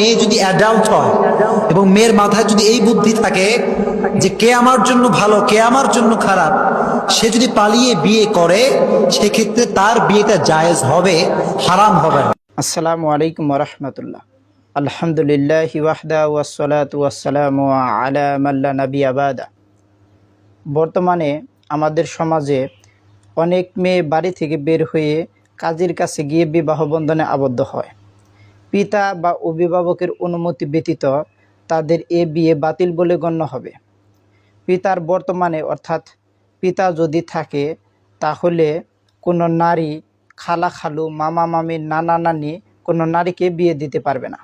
মেয়ে যদি অ্যাডাল্ট হয় এবং মেয়ের মাথায় যদি এই বুদ্ধি থাকে যে কে আমার জন্য ভালো, কে আমার জন্য খারাপ, সে যদি পালিয়ে বিয়ে করে, সেক্ষেত্রে তার বিয়েটা জায়েজ হবে, হারাম হবে আসসালামু আলাইকুম রহমতুল্লাহ। আলহামদুলিল্লাহ ওয়াহদা ওয়াসালাম আলা নবী আবাদা বর্তমানে আমাদের সমাজে অনেক মেয়ে বাড়ি থেকে বের হয়ে কাজের কাছে গিয়ে বিবাহ বন্ধনে আবদ্ধ হয়। পিতা বা অভিভাবকের অনুমতি ব্যতীত তাদের এ বিয়ে বাতিল বলে গণ্য হবে। পিতার বর্তমানে, অর্থাৎ পিতা যদি থাকে, তাহলে কোনো নারী খালা খালু, মামা মামি, নানা নানি কোনো নারীকে বিয়ে দিতে পারবে না।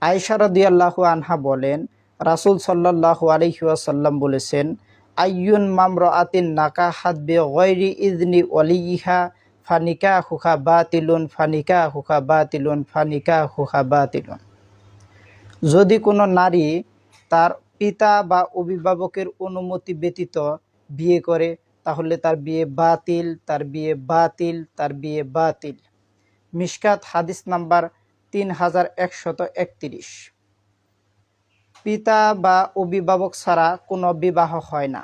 আয়সা রদিয়াল্লাহু আনহা বলেন, রাসুল সাল্লাহ আলহিউসাল্লাম বলেছেন, আইয়ুন মামর আতিন নাকা হাত বে গৈরি ইজনি অলিহা ফানিকা হুখা বা তিলুন ফানিকা হুখা বা তিলুন ফানিকা হুখা বা তিলুন যদি কোনো নারী তার পিতা বা অভিভাবকের অনুমতি ব্যতীত বিয়ে করে, তাহলে তার বিয়ে বাতিল, তার বিয়ে বাতিল, তার বিয়ে বাতিল। মিশকাত হাদিস নাম্বার তিন হাজার একশত একত্রিশ। পিতা বা অভিভাবক ছাড়া কোনো বিবাহ হয় না।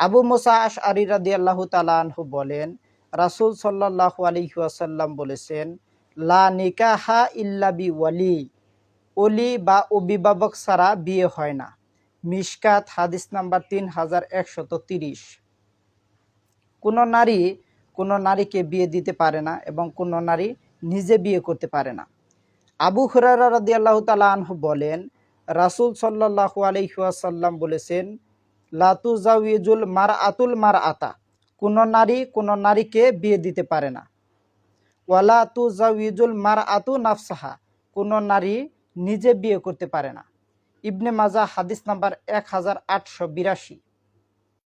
আবু মোসা আশ আরি রাদি আল্লাহ তালাহু বলেন রাসুল সাল্লাহ আলহিহাসাল্লাম বলেছেন, লা নিকাহা ইল্লাবি ওয়ালি অলি বা অভিভাবক ছাড়া বিয়ে হয় না। মিশকাত হাদিস নাম্বার তিন হাজার একশত তিরিশ। কোনো নারী কোনো নারীকে বিয়ে দিতে পারে না এবং কোনো নারী নিজে বিয়ে করতে পারে না। আবু হুরারা রাদি আল্লাহ তালাহ বলেন, রাসুল সাল্লাহ আলহিহাসাল্লাম বলেছেন লাতু জাউজুল মার আতুল মার আতা কোনো নারী কোনো নারীকে বিয়ে দিতে পারে না। ওয়ালা তু জাউজুল মার আতু নাফসাহা, কোনো নারী নিজে বিয়ে করতে পারে না। ইবনে মাজা হাদিস নাম্বার এক হাজার আটশো বিরাশি।